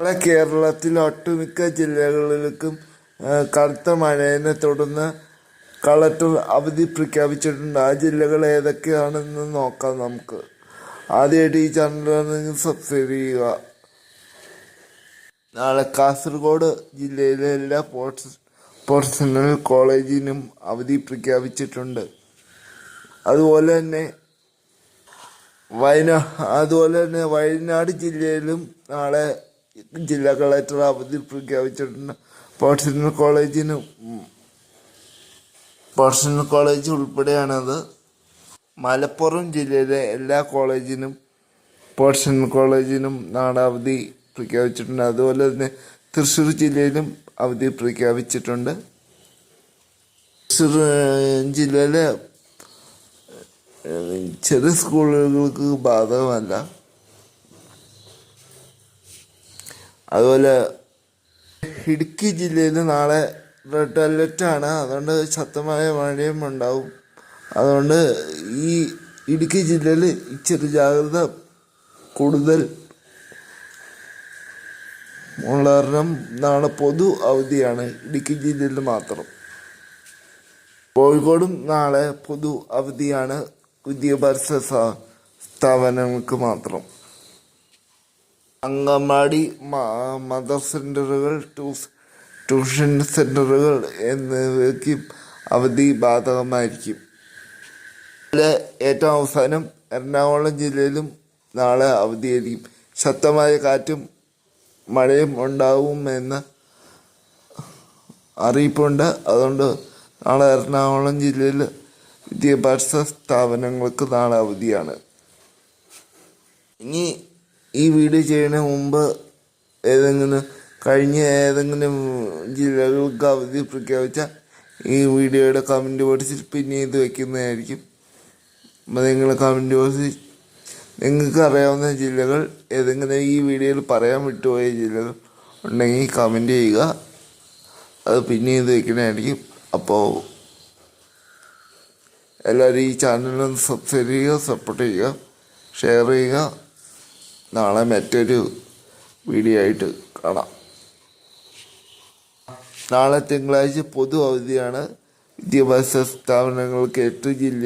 നാളെ കേരളത്തിൽ ഒട്ടുമിക്ക ജില്ലകളിലേക്കും കടുത്ത മഴയെ തുടർന്ന് കളക്ടർ അവധി പ്രഖ്യാപിച്ചിട്ടുണ്ട്. ആ ജില്ലകൾ ഏതൊക്കെയാണെന്ന് നോക്കാം നമുക്ക്. ആദ്യമായിട്ട് ഈ ചാനലാണ് സബ്സ്ക്രൈബ് ചെയ്യുക. നാളെ കാസർഗോഡ് ജില്ലയിലെ എല്ലാ പോർട്സ് പ്രൊഫഷണൽ കോളേജിനും അവധി പ്രഖ്യാപിച്ചിട്ടുണ്ട്. അതുപോലെ തന്നെ വയനാ അതുപോലെ തന്നെ വയനാട് ജില്ലയിലും നാളെ ജില്ലാ കളക്ടർ അവധി പ്രഖ്യാപിച്ചിട്ടുണ്ട്. പ്രൊഫഷണൽ കോളേജിന് പ്രൊഫഷണൽ കോളേജ് ഉൾപ്പെടെയാണത്. മലപ്പുറം ജില്ലയിലെ എല്ലാ കോളേജിനും പ്രൊഫഷണൽ കോളേജിനും നാടാവധി പ്രഖ്യാപിച്ചിട്ടുണ്ട്. അതുപോലെ തന്നെ തൃശ്ശൂർ ജില്ലയിലും അവധി പ്രഖ്യാപിച്ചിട്ടുണ്ട്. തൃശ്ശൂർ ജില്ലയിലെ ചെറിയ സ്കൂളുകൾക്ക് ബാധകമല്ല. അതുപോലെ ഇടുക്കി ജില്ലയിൽ നാളെ റെഡ് അലർട്ട് ആണ് അതുകൊണ്ട് ശക്തമായ മഴയും ഉണ്ടാവും. അതുകൊണ്ട് ഈ ഇടുക്കി ജില്ലയിൽ ഇച്ചിരി ജാഗ്രത കൂടുതൽ ഉള്ള നാളെ പൊതു അവധിയാണ് ഇടുക്കി ജില്ലയിൽ മാത്രം. കോഴിക്കോടും നാളെ പൊതു അവധിയാണ് വിദ്യാഭ്യാസ സ്ഥാപനങ്ങൾക്ക് മാത്രം. അങ്കമാടി മദർ സെന്ററുകൾ ട്യൂഷൻ സെന്ററുകൾ എന്നിവയ്ക്കും അവധി ബാധകമായിരിക്കും. ഏറ്റവും അവസാനം എറണാകുളം ജില്ലയിലും നാളെ അവധിയായിരിക്കും. ശക്തമായ കാറ്റും മഴയും ഉണ്ടാവുമെന്ന് അറിയിപ്പുണ്ട്. അതുകൊണ്ട് നാളെ എറണാകുളം ജില്ലയിൽ വിദ്യാഭ്യാസ സ്ഥാപനങ്ങൾക്ക് നാളെ അവധിയാണ്. ഇനി ഈ വീഡിയോ ചെയ്യുന്ന മുമ്പ് ഏതെങ്കിലും കഴിഞ്ഞ ഏതെങ്കിലും ജില്ലകൾക്ക് അവധി പ്രഖ്യാപിച്ച ഈ വീഡിയോയുടെ കമന്റ് ബോക്സിൽ പിന്നെ ഇത് വയ്ക്കുന്നതായിരിക്കും അപ്പോൾ നിങ്ങൾ കമന്റ് ബോക്സിൽ നിങ്ങൾക്ക് അറിയാവുന്ന ജില്ലകൾ ഏതെങ്കിലും ഈ വീഡിയോയിൽ പറയാൻ വിട്ടുപോയ ജില്ലകൾ ഉണ്ടെങ്കിൽ കമന്റ് ചെയ്യുക. അത് പിന്നെ ഇത് വയ്ക്കുന്നതായിരിക്കും അപ്പോൾ എല്ലാവരും ഈ ചാനലൊന്ന് സബ്സ്ക്രൈബ് ചെയ്യുക സപ്പോർട്ട് ചെയ്യുക ഷെയർ ചെയ്യുക. നാളെ മറ്റൊരു വീഡിയോ ആയിട്ട് കാണാം. നാളെ തിങ്കളാഴ്ച പൊതു അവധിയാണ് വിദ്യാഭ്യാസ സ്ഥാപനങ്ങൾക്ക് എട്ട് ജില്ല